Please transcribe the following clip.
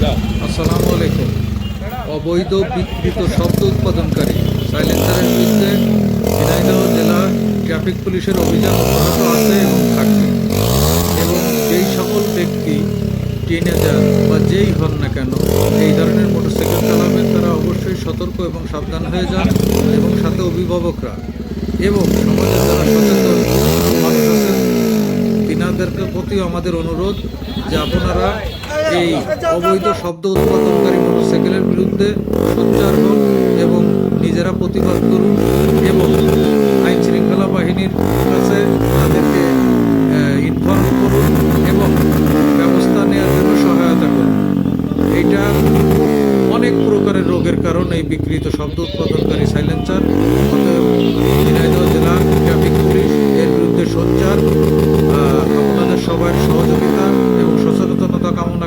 আসসালামু আলাইকুম অবৈধ বিকৃত শব্দ উৎপাদনকারী সাইলেন্সারের বিরুদ্ধে ঝিনাইদহ জেলা ট্রাফিক পুলিশের অভিযান অব্যাহত আছে এবং থাকবে। এবং যেই সকল ব্যক্তি টিনেজার বা যেই হন না কেন, এই ধরনের মোটরসাইকেল চালাবেন, তারা অবশ্যই সতর্ক এবং সাবধান হয়ে যান এবং সাথে অভিভাবকরা এবং সমাজের যারা সচেতন, মানুষ আছেন, তিনাদেরকে প্রতিও আমাদের অনুরোধ যে আপনারা এই অবৈধ শব্দ উৎপাদনকারী মোটরসাইকেলের বিরুদ্ধে সোচ্চার হন এবং নিজেরা প্রতিবাদ করুন এবং আইন শৃঙ্খলা বাহিনীর কাছে তাদেরকে ইনফর্ম করুন এবং ব্যবস্থা নেওয়ার জন্য সহায়তা করুন। এইটা অনেক প্রকারের রোগের কারণ, এই বিকৃত শব্দ উৎপাদনকারী সাইলেন্সার অতএব ঝিনাইদহ জেলা ট্রাফিক পুলিশ এর বিরুদ্ধে সোচ্চার আহ, আপনাদের সবার সহযোগিতা এবং সচেতনতা কামনা